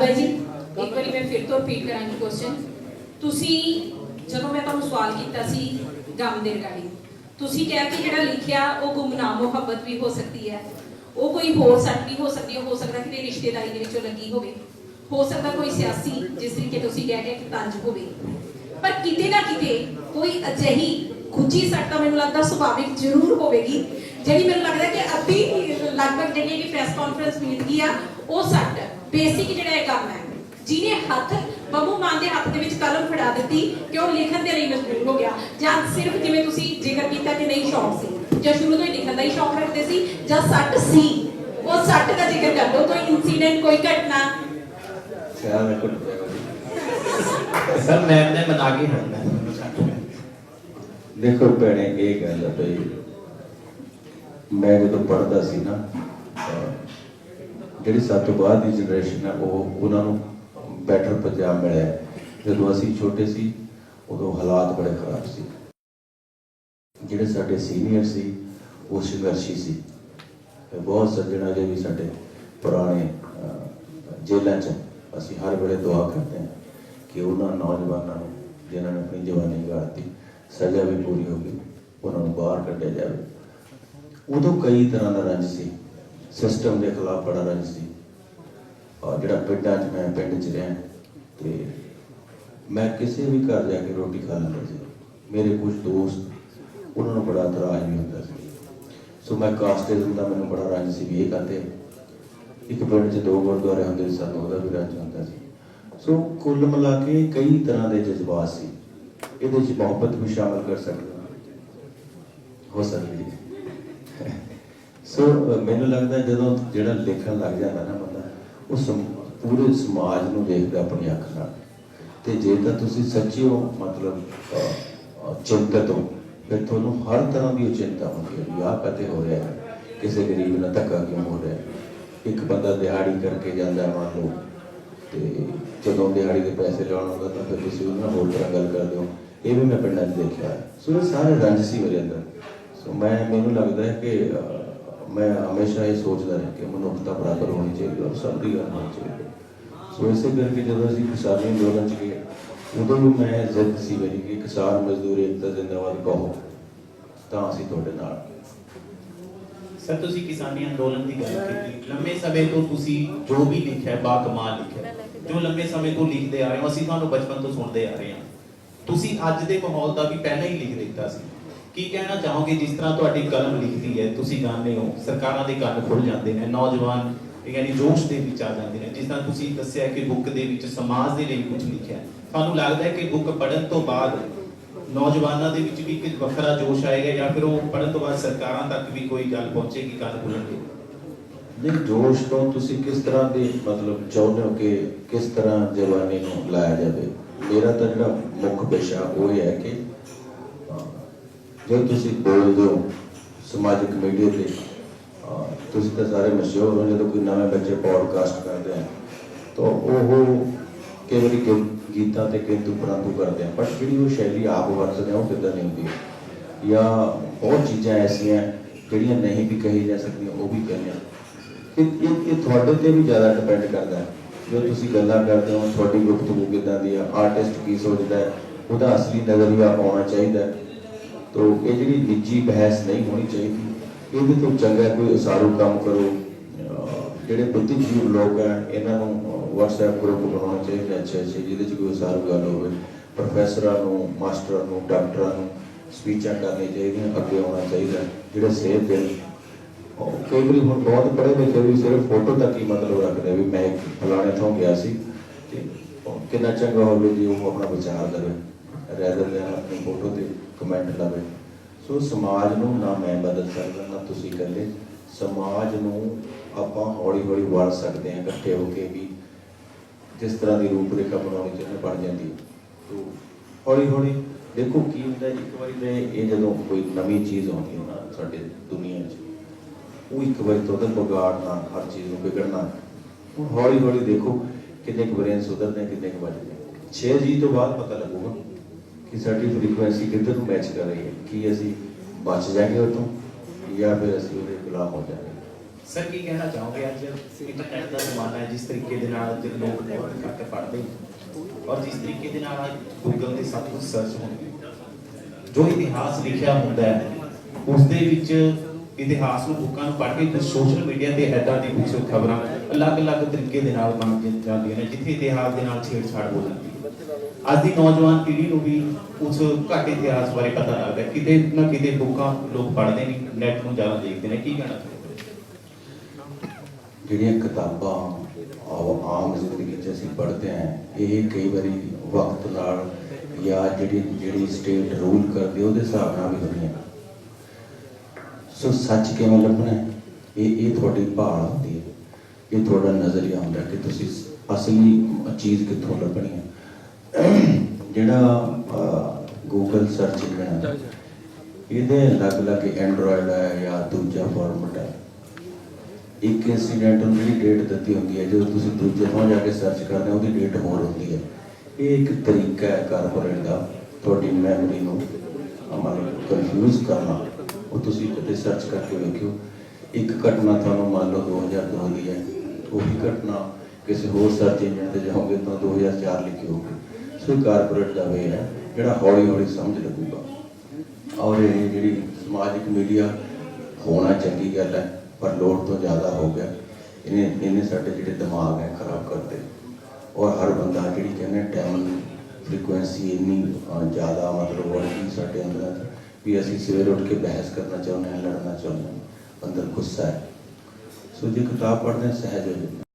ਬਾਈ ਜੀ, ਇੱਕ ਵਾਰੀ ਮੈਂ ਫਿਰ ਤੋਂ ਰਿਪੀਟ ਕਰਾਂਗੀ ਕੁਐਸਚਨ ਤੁਸੀਂ, ਜਦੋਂ ਮੈਂ ਤੁਹਾਨੂੰ ਸਵਾਲ ਕੀਤਾ ਸੀ ਗਮ ਦੇ ਰਿਗਾਰਡਿੰਗ, ਤੁਸੀਂ ਕਿਹਾ ਕਿ ਜਿਹੜਾ ਲਿਖਿਆ, ਉਹ ਗੁਮਨਾਮ ਮੁਹੱਬਤ ਵੀ ਹੋ ਸਕਦੀ ਹੈ। ਉਹ ਕੋਈ ਹੋਰ ਸੱਟ ਵੀ ਹੋ ਸਕਦੀ ਹੈ, ਹੋ ਸਕਦਾ ਕਿ ਰਿਸ਼ਤੇਦਾਰੀ ਦੇ ਵਿੱਚੋਂ ਲੱਗੀ ਹੋਵੇ। ਹੋ ਸਕਦਾ ਕੋਈ ਸਿਆਸੀ, ਜਿਸ ਤਰੀਕੇ ਤੁਸੀਂ ਕਹਿ ਰਹੇ ਕਿ ਤੰਜ ਹੋਵੇ। ਪਰ ਕਿਤੇ ਨਾ ਕਿਤੇ ਕੋਈ ਅਜਿਹੀ ਖੁੱਚੀ ਸੱਟ ਤਾਂ ਮੈਨੂੰ ਲੱਗਦਾ ਸੁਭਾਵਿਕ ਜ਼ਰੂਰ ਹੋਵੇਗੀ ਜਿਹੜੀ ਮੈਨੂੰ ਲੱਗਦਾ ਕਿ ਅੱਧੀ ਲਗਭਗ ਜਿਹੜੀ ਕਿ ਪ੍ਰੈਸ ਕਾਨਫਰੰਸ ਮਿਲਦੀ ਆ ਉਹ ਸੱਟ ਬੇਸਿਕ ਜਿਹੜਾ ਇਹ ਕੰਮ ਹੈ। ਜਿਹਨੇ ਹੱਥ ਬੱਬੂ ਮਾਨ ਦੇ ਹੱਥ ਦੇ ਵਿੱਚ ਕਲਮ ਫੜਾ ਦਿੱਤੀ ਕਿ ਉਹ ਲਿਖਣ ਦੇ ਲਈ ਮਜਬੂਰ ਹੋ ਗਿਆ। ਜਾਂ ਸਿਰਫ ਜਿਵੇਂ ਤੁਸੀਂ ਜ਼ਿਕਰ ਕੀਤਾ ਕਿ ਨਹੀਂ ਸ਼ੌਕ ਸੀ। ਜਾਂ ਸ਼ੁਰੂ ਤੋਂ ਹੀ ਲਿਖਣ ਦਾ ਹੀ ਸ਼ੌਕ ਰੱਖਦੇ ਸੀ ਜਾਂ ਸੱਟ ਸੀ। ਉਹ ਸੱਟ ਦਾ ਜ਼ਿਕਰ ਕਰ ਲਓ ਕੋਈ ਇਨਸੀਡੈਂਟ ਕੋਈ ਘਟਨਾ। ਖਿਆਲ ਰੱਖੋ ਜੀ। ਸਰ ਮੈਂ ਨੇ ਮਨਾ ਕੇ ਹਟਣਾ। ਦੇਖੋ ਭੈਣੇ ਇਹ ਗੱਲ ਹੈ ਭਈ ਮੈਂ ਜਦੋਂ ਪੜ੍ਹਦਾ ਸੀ ਨਾ ਜਿਹੜੀ ਸਾਡੇ ਤੋਂ ਬਾਅਦ ਦੀ ਜਨਰੇਸ਼ਨ ਹੈ ਉਹ ਉਹਨਾਂ ਨੂੰ ਬੈਟਰ ਪੰਜਾਬ ਮਿਲਿਆ। ਜਦੋਂ ਅਸੀਂ ਛੋਟੇ ਸੀ ਉਦੋਂ ਹਾਲਾਤ ਬੜੇ ਖਰਾਬ ਸੀ। ਜਿਹੜੇ ਸਾਡੇ ਸੀਨੀਅਰ ਸੀ ਉਹ ਸੰਘਰਸ਼ੀ ਸੀ। ਤੇ ਬਹੁਤ ਸੱਜਣਾ ਜੇ ਵੀ ਸਾਡੇ ਪੁਰਾਣੇ ਅਹ, ਜੇਲ੍ਹਾਂ 'ਚ ਅਸੀਂ ਹਰ ਵੇਲੇ ਦੁਆ ਕਰਦੇ ਹਾਂ ਕਿ ਉਹਨਾਂ ਨੌਜਵਾਨਾਂ ਨੂੰ ਜਿਨ੍ਹਾਂ ਨੇ ਆਪਣੀ ਜਵਾਨੀ ਗਾਤੀ ਸਜ਼ਾ ਵੀ ਪੂਰੀ ਹੋ ਗਈ ਉਹਨਾਂ ਨੂੰ ਬਾਹਰ ਕੱਢਿਆ ਜਾਵੇ। ਉਦੋਂ ਕਈ ਤਰ੍ਹਾਂ ਦਾ ਰੰਜ ਸੀ। ਸਿਸਟਮ ਦੇ ਖਿਲਾਫ ਬੜਾ ਰੰਜ ਸੀ। ਔਰ ਜਿਹੜਾ ਪਿੰਡਾਂ 'ਚ ਮੈਂ ਪਿੰਡ 'ਚ ਰਿਹਾ, ਤੇ ਮੈਂ ਕਿਸੇ ਵੀ ਘਰ ਜਾ ਕੇ ਰੋਟੀ ਖਾ ਲੈਂਦਾ ਸੀ। ਮੇਰੇ ਕੁਝ ਦੋਸਤ, ਉਹਨਾਂ ਨੂੰ ਬੜਾ ਇਤਰਾਜ਼ ਵੀ ਹੁੰਦਾ ਸੀ। ਸੋ ਮੈਂ ਕਾਸਟਿਜ਼ਮ ਦਾ ਮੈਨੂੰ ਬੜਾ ਰੰਜ ਸੀ ਵੀ ਇਹ ਕਹਿੰਦੇ ਇੱਕ ਪਿੰਡ 'ਚ ਦੋ ਗੁਰਦੁਆਰੇ ਹੁੰਦੇ ਸੀ, ਸਾਨੂੰ ਉਹਦਾ ਵੀ ਰੰਜ ਹੁੰਦਾ ਸੀ। ਸੋ ਕੁੱਲ ਮਿਲਾ ਕੇ ਕਈ ਤਰ੍ਹਾਂ ਦੇ ਜਜ਼ਬਾਤ ਸੀ। ਇਹਦੇ 'ਚ ਮੁਹੱਬਤ ਵੀ ਸ਼ਾਮਲ ਕਰ ਸਕਦੇ। ਹੋ ਸਕਦੀ ਹੈ। ਸੋ ਮੈਨੂੰ ਲੱਗਦਾ ਜਦੋਂ ਜਿਹੜਾ ਲਿਖਣ ਲੱਗ ਜਾਂਦਾ ਨਾ ਬੰਦਾ ਉਹ ਪੂਰੇ ਸਮਾਜ ਨੂੰ ਦੇਖਦਾ ਆਪਣੀ ਅੱਖ ਨਾਲ। ਤੇ ਜੇ ਤਾਂ ਤੁਸੀਂ ਸੱਚੀ ਹੋ ਮਤਲਬ ਚਿੰਤਤ ਹੋ ਫਿਰ ਤੁਹਾਨੂੰ ਹਰ ਤਰ੍ਹਾਂ ਦੀ ਚਿੰਤਾ ਹੁੰਦੀ ਹੈ ਵੀ ਕਦੇ ਹੋ ਰਿਹਾ ਹੈ ਕਿਸੇ ਗਰੀਬ ਨਾਲ ਧੱਕਾ ਕਿਉਂ ਹੋ ਰਿਹਾ ਹੈ। ਇੱਕ ਬੰਦਾ ਦਿਹਾੜੀ ਕਰਕੇ ਜਾਂਦਾ ਹੈ, ਮੰਨ ਲਓ ਤੇ ਜਦੋਂ ਦਿਹਾੜੀ ਦੇ ਪੈਸੇ ਲੈਣ ਆਉਂਦਾ ਤਾਂ ਫਿਰ ਤੁਸੀਂ ਉਹਨਾਂ ਨਾਲ ਹੋਰ ਤਰ੍ਹਾਂ ਗੱਲ ਕਰਦੇ ਹੋ। ਇਹ ਵੀ ਮੈਂ ਪਿੰਡਾਂ 'ਚ ਦੇਖਿਆ ਸੋ ਇਹ ਸਾਰੇ ਰੰਜ ਸੀ ਮੇਰੇ ਅੰਦਰ। ਸੋ ਮੈਂ, ਮੈਨੂੰ ਲੱਗਦਾ ਹੈ ਕਿ ਮੈਂ ਹਮੇਸ਼ਾ ਇਹ ਸੋਚਦਾ ਰਿਹਾ ਕਿ ਮਨੁੱਖਤਾ ਬਰਾਬਰ ਹੋਣੀ ਚਾਹੀਦੀ ਔਰ ਸਭ ਦੀ ਗੱਲ ਹੋਣੀ ਚਾਹੀਦੀ ਸੋ ਇਸੇ ਕਰਕੇ ਜਦੋਂ ਅਸੀਂ ਕਿਸਾਨੀ ਅੰਦੋਲਨ 'ਚ ਗਏ, ਉਦੋਂ ਵੀ ਮੈਂ ਜ਼ਿੱਦ ਸੀ ਮੇਰੀ ਕਿ ਕਿਸਾਨ ਮਜ਼ਦੂਰ ਏਕਤਾ ਜ਼ਿੰਦਾਬਾਦ ਕਹੋ ਤਾਂ ਅਸੀਂ ਤੁਹਾਡੇ ਨਾਲ ਸਰ ਤੁਸੀਂ ਕਿਸਾਨੀ ਅੰਦੋਲਨ ਦੀ ਗੱਲ ਕੀਤੀ। ਲੰਮੇ ਸਮੇਂ ਤੋਂ ਤੁਸੀਂ ਜੋ ਵੀ ਲਿਖਿਆ ਬਾ ਕਮਾਲ ਲਿਖਿਆ, ਜੋ ਲੰਮੇ ਸਮੇਂ ਤੋਂ ਲਿਖਦੇ ਆ ਰਹੇ ਹੋ, ਅਸੀਂ ਤੁਹਾਨੂੰ ਬਚਪਨ ਤੋਂ ਸੁਣਦੇ ਆ ਰਹੇ ਹਾਂ। ਤੁਸੀਂ ਅੱਜ ਦੇ ਮਾਹੌਲ ਦਾ ਵੀ ਪਹਿਲਾਂ ਹੀ ਲਿਖ ਦਿੱਤਾ ਸੀ। ਕੀ ਕਹਿਣਾ ਚਾਹੋਗੇ ਜਿਸ ਤਰ੍ਹਾਂ ਤੁਹਾਡੀ ਕਲਮ ਲਿਖਦੀ ਹੈ? ਤੁਸੀਂ ਜਾਣਦੇ ਹੋ, ਸਰਕਾਰਾਂ ਦੇ ਕੰਨ ਖੁੱਲ ਜਾਂਦੇ ਨੇ, ਨੌਜਵਾਨ ਯਾਨੀ ਜੋਸ਼ ਦੇ ਵਿੱਚ ਆ ਜਾਂਦੇ ਨੇ। ਜਿਸ ਤਰ੍ਹਾਂ ਤੁਸੀਂ ਦੱਸਿਆ ਕਿ ਬੁੱਕ ਦੇ ਵਿੱਚ ਸਮਾਜ ਦੇ ਲਈ ਕੁਝ ਲਿਖਿਆ ਤੁਹਾਨੂੰ ਲੱਗਦਾ ਹੈ ਕਿ ਬੁੱਕ ਪੜ੍ਹਨ ਤੋਂ ਬਾਅਦ ਨੌਜਵਾਨਾਂ ਦੇ ਵਿੱਚ ਵੀ ਇੱਕ ਵੱਖਰਾ ਜੋਸ਼ ਆਏਗਾ ਜਾਂ ਫਿਰ ਉਹ ਪੜ੍ਹਨ ਤੋਂ ਬਾਅਦ ਸਰਕਾਰਾਂ ਤੱਕ ਵੀ ਕੋਈ ਗੱਲ ਪਹੁੰਚੇਗੀ, ਕੰਨ ਖੁੱਲਣਗੇ ਨਹੀਂ, ਜੋਸ਼ ਤੋਂ ਤੁਸੀਂ ਕਿਸ ਤਰ੍ਹਾਂ ਦੀ ਮਤਲਬ ਚਾਹੁੰਦੇ ਹੋ ਕਿ ਕਿਸ ਤਰ੍ਹਾਂ ਜਵਾਨੀ ਨੂੰ ਲਾਇਆ ਜਾਵੇ? ਮੇਰਾ ਤਾਂ ਜਿਹੜਾ ਮੁੱਖ ਵਿਸ਼ਾ ਉਹ ਹੈ ਕਿ ਜੋ ਤੁਸੀਂ ਬੋਲਦੇ ਹੋ ਸਮਾਜਿਕ ਮੀਡੀਆ ਤੇ ਤੁਸੀਂ ਤਾਂ ਸਾਰੇ ਮਸ਼ਹੂਰ ਹੋ, ਜਦੋਂ ਕੋਈ ਨਵੇਂ ਬੱਚੇ ਪੋਡਕਾਸਟ ਕਰਦੇ ਆ, ਤਾਂ ਉਹ ਕਈ ਵਾਰੀ ਗੀਤਾਂ ਤੇ ਕਿੰਤੂ ਪਰੰਤੂ ਕਰਦੇ ਆ, ਪਰ ਜਿਹੜੀ ਉਹ ਸ਼ੈਲੀ ਆਪ ਵਰਤਦੇ ਆ, ਉਹ ਕਿੱਦਾਂ ਨਹੀਂ ਹੁੰਦੀ ਜਾਂ ਬਹੁਤ ਚੀਜ਼ਾਂ ਐਸੀਆਂ ਜਿਹੜੀਆਂ ਨਹੀਂ ਵੀ ਕਹੀ ਜਾ ਸਕਦੀਆਂ, ਉਹ ਵੀ ਕਹੀਆਂ। ਇਹ ਇਹ ਇਹ ਤੁਹਾਡੇ ਤੇ ਵੀ ਜ਼ਿਆਦਾ ਡਿਪੈਂਡ ਕਰਦਾ ਹੈ। ਜੋ ਤੁਸੀਂ ਗੱਲਾਂ ਕਰਦੇ ਹੋ, ਤੁਹਾਡੀ ਗੁਫ਼ਤਗੂ ਕਿੱਦਾਂ ਦੀ ਆ? ਆਰਟਿਸਟ ਕੀ ਸੋਚਦਾ ਹੈ? ਉਹਦਾ ਅਸਲੀ ਨਜ਼ਰੀਆ ਆਉਣਾ ਚਾਹੀਦਾ ਹੈ। ਤੋ ਇਹ ਜਿਹੜੀ ਨਿੱਜੀ ਬਹਿਸ ਨਹੀਂ ਹੋਣੀ ਚਾਹੀਦੀ, ਇਹਦੇ ਤੋਂ ਚੰਗਾ ਕੋਈ ਉਸਾਰੂ ਕੰਮ ਕਰੋ। ਜਿਹੜੇ ਬੁੱਧੀਜੀਵ ਲੋਕ ਹੈ ਇਹਨਾਂ ਨੂੰ WhatsApp ਗਰੁੱਪ ਬਣਾਉਣਾ ਚਾਹੀਦਾ ਅੱਛਾ ਅੱਛਾ, ਜਿਹਦੇ ਚ ਕੋਈ ਉਸਾਰੂ ਗੱਲ ਹੋਵੇ। ਪ੍ਰੋਫੈਸਰਾਂ ਨੂੰ, ਮਾਸਟਰਾਂ ਨੂੰ, ਡਾਕਟਰਾਂ ਨੂੰ ਸਪੀਚਾਂ ਕਰਨੀਆਂ ਚਾਹੀਦੀਆਂ, ਅੱਗੇ ਆਉਣਾ ਚਾਹੀਦਾ, ਜਿਹੜੇ ਸੇਧ ਦੇ ਕਈ ਵਾਰੀ ਹੁਣ ਬਹੁਤ ਪੜ੍ਹੇ ਲਿਖੇ ਵੀ ਸਿਰਫ ਫੋਟੋ ਤੱਕ ਹੀ ਮਤਲਬ ਰੱਖਦੇ ਵੀ ਮੈਂ ਫਲਾਣੇ ਥਾਂ ਗਿਆ ਸੀ। ਤੇ ਕਿੰਨਾ ਚੰਗਾ ਹੋਵੇ ਜੀ ਉਹ ਆਪਣਾ ਵਿਚਾਰ ਦੇਵੇ ਰੈਦਰ ਦੈਨ ਆਪਣੀ ਫੋਟੋ ਤੇ। ਕਮੈਂਟ ਲਾਵੇ। ਸੋ ਸਮਾਜ ਨੂੰ ਨਾ ਮੈਂ ਬਦਲ ਸਕਦਾ ਨਾ ਤੁਸੀਂ ਇਕੱਲੇ ਸਮਾਜ ਨੂੰ ਆਪਾਂ ਹੌਲੀ ਹੌਲੀ ਵੜ ਸਕਦੇ ਹਾਂ ਇਕੱਠੇ ਹੋ ਕੇ ਵੀ ਜਿਸ ਤਰ੍ਹਾਂ ਦੀ ਰੂਪਰੇਖਾ ਬਣਾਉਣੀ ਚਾਹੀਦੀ ਬਣ ਜਾਂਦੀ ਹੈ। ਤੋ ਹੌਲੀ ਹੌਲੀ ਦੇਖੋ ਕੀ ਹੁੰਦਾ ਜੀ, ਇੱਕ ਵਾਰੀ ਤੇ ਇਹ ਜਦੋਂ ਕੋਈ ਨਵੀਂ ਚੀਜ਼ ਆਉਂਦੀ ਹੈ ਨਾ ਸਾਡੇ ਦੁਨੀਆ 'ਚ ਉਹ ਇੱਕ ਵਾਰੀ ਤੋਂ ਉਹਦਾ ਵਿਗਾੜਨਾ ਹਰ ਚੀਜ਼ ਨੂੰ ਵਿਗੜਨਾ। ਹੁਣ ਹੌਲੀ ਹੌਲੀ ਦੇਖੋ ਕਿੰਨੇ ਕੁ ਬ੍ਰੇਨ ਸੁਧਰਦੇ ਕਿੰਨੇ ਕੁ ਵੱਜਦੇ 6 ਜੀ ਤੋਂ ਬਾਅਦ ਪਤਾ ਲੱਗੂਗਾ। ਕਿ ਸਾਡੀ ਫ੍ਰੀਕੁਐਂਸੀ ਕਿੱਧਰ ਨੂੰ ਮੈਚ ਕਰ ਰਹੀ ਹੈ? ਕੀ ਅਸੀਂ ਬਚ ਜਾਏਂਗੇ ਉਹ ਤੋਂ ਜਾਂ ਫਿਰ ਅਸੀਂ ਉਹਦੇ ਗੁਲਾਮ ਹੋ ਜਾਵਾਂਗੇ? ਸਰ ਕੀ ਕਹਿਣਾ ਚਾਹੋਗੇ ਅੱਜ? ਇੰਟਰਨੈਟ ਦਾ ਜ਼ਮਾਨਾ ਹੈ, ਜਿਸ ਤਰੀਕੇ ਦੇ ਨਾਲ ਲੋਕ ਬਹੁਤ ਘੱਟ ਪੜ੍ਹਦੇ ਔਰ ਜਿਸ ਤਰੀਕੇ ਦੇ ਨਾਲ ਅੱਜ ਗੂਗਲ ਤੇ ਸਭ ਕੁਝ ਸਰਚ ਹੁੰਦਾ ਜੋ ਇਤਿਹਾਸ ਲਿਖਿਆ ਹੁੰਦਾ ਹੈ ਉਸ ਦੇ ਵਿੱਚ ਇਤਿਹਾਸ ਨੂੰ ਬੁੱਕਾਂ ਨੂੰ ਪੜ੍ਹ ਕੇ ਸੋਸ਼ਲ ਮੀਡੀਆ ਤੇ ਐਦਾਂ ਦੀ ਕੁਝ ਖਬਰਾਂ ਅਲੱਗ-ਅਲੱਗ ਤਰੀਕੇ ਦੇ ਨਾਲ ਬਣ ਜਾਂਦੀਆਂ ਨੇ, ਜਿੱਥੇ ਇਤਿਹਾਸ ਦੇ ਨਾਲ ਛੇੜਛਾੜ ਹੋ ਜਾਂਦੀ ਹੈ। ਅੱਜ ਦੀ ਨੌਜਵਾਨ ਪੀੜ੍ਹੀ ਨੂੰ ਵੀ ਉਸ ਘੱਟ ਇਤਿਹਾਸ ਬਾਰੇ ਪਤਾ ਲੱਗਦਾ ਕਿਤੇ ਨਾ ਕਿਤੇ ਬੁੱਕਾਂ ਲੋਕ ਪੜ੍ਹਦੇ ਨਹੀਂ ਨੈਟ ਨੂੰ ਜ਼ਿਆਦਾ ਦੇਖਦੇ ਨੇ। ਕੀ ਕਹਿਣਾ ਜਿਹੜੀਆਂ ਕਿਤਾਬਾਂ ਆਮ ਜ਼ਿੰਦਗੀ 'ਚ ਅਸੀਂ ਪੜ੍ਹਦੇ ਹਾਂ, ਇਹ ਕਈ ਵਾਰੀ ਵਕਤ ਨਾਲ ਜਾਂ ਜਿਹੜੀ ਜਿਹੜੀ ਸਟੇਟ ਰੂਲ ਕਰਦੀ ਉਹਦੇ ਹਿਸਾਬ ਨਾਲ ਵੀ ਹੁੰਦੀਆਂ ਸੋ ਸੱਚ ਕਿਵੇਂ ਲੱਭਣਾ ਹੈ? ਇਹ ਇਹ ਤੁਹਾਡੀ ਭਾਲ ਹੁੰਦੀ ਹੈ। ਇਹ ਤੁਹਾਡਾ ਨਜ਼ਰੀਆ ਹੁੰਦਾ ਕਿ ਤੁਸੀਂ ਅਸਲੀ ਚੀਜ਼ ਕਿੱਥੋਂ ਲੱਭਣੀ ਹੈ। ਜਿਹੜਾ ਗੂਗਲ ਸਰਚ ਇੰਜਨ ਹੈ ਇਹਦੇ ਅਲੱਗ-ਅਲੱਗ ਐਂਡਰੋਇਡ ਹੈ ਜਾਂ ਦੂਜਾ ਫਾਰਮੈਟ ਹੈ। ਇੱਕ ਇਨਸੀਡੈਂਟ ਨੂੰ ਜਿਹੜੀ ਡੇਟ ਦਿੱਤੀ ਹੁੰਦੀ ਹੈ, ਜਦੋਂ ਤੁਸੀਂ ਦੂਜੇ ਥਾਂ ਜਾ ਕੇ ਸਰਚ ਕਰਦੇ ਹੋ, ਉਹਦੀ ਡੇਟ ਹੋਰ ਹੁੰਦੀ ਹੈ। ਇਹ ਇੱਕ ਤਰੀਕਾ ਹੈ ਕਾਰਪੋਰੇਟ ਦਾ, ਤੁਹਾਡੀ ਮੈਮਰੀ ਨੂੰ ਮਤਲਬ ਕਨਫਿਊਜ਼ ਕਰਨਾ। ਉਹ ਤੁਸੀਂ ਕਿਤੇ ਸਰਚ ਕਰਕੇ ਵੇਖਿਓ। ਇੱਕ ਘਟਨਾ ਤੁਹਾਨੂੰ ਮੰਨ ਲਓ 2002 ਦੀ ਹੈ। ਉਹੀ ਘਟਨਾ ਕਿਸੇ ਹੋਰ ਸਰਚ ਇੰਜਨ ਤੇ ਜਾਓਗੇ ਤਾਂ 2004 ਲਿਖੀ ਹੋਊਗੀ। ਸੋ ਇਹ ਕਾਰਪੋਰੇਟ ਦਾ ਵੇ ਹੈ, ਜਿਹੜਾ ਹੌਲੀ ਹੌਲੀ ਸਮਝ ਲੱਗੂਗਾ। ਔਰ ਇਹ ਜਿਹੜੀ ਸਮਾਜਿਕ ਮੀਡੀਆ ਹੋਣਾ ਚੰਗੀ ਗੱਲ ਹੈ, ਪਰ ਲੋੜ ਤੋਂ ਜ਼ਿਆਦਾ ਹੋ ਗਿਆ। ਇਹਨੇ ਇਹਨੇ ਸਾਡੇ ਜਿਹੜੇ ਦਿਮਾਗ ਹੈ ਖਰਾਬ ਕਰਦੇ। ਔਰ ਹਰ ਬੰਦਾ ਜਿਹੜੀ ਕਹਿੰਦੇ ਟਾਈਮ ਫ੍ਰੀਕੁਐਂਸੀ ਇੰਨੀ ਜ਼ਿਆਦਾ ਮਤਲਬ ਹੋ ਸਾਡੇ ਅੰਦਰ ਵੀ ਅਸੀਂ ਸਵੇਰ ਉੱਠ ਕੇ ਬਹਿਸ ਕਰਨਾ ਚਾਹੁੰਦੇ ਹਾਂ, ਲੜਨਾ ਚਾਹੁੰਦੇ ਹਾਂ, ਅੰਦਰ ਗੁੱਸਾ ਹੈ। ਸੋ ਜੇ ਕਿਤਾਬ ਪੜ੍ਹਦੇ ਸਹਿਜ ਹੋ ਜਾਂਦਾ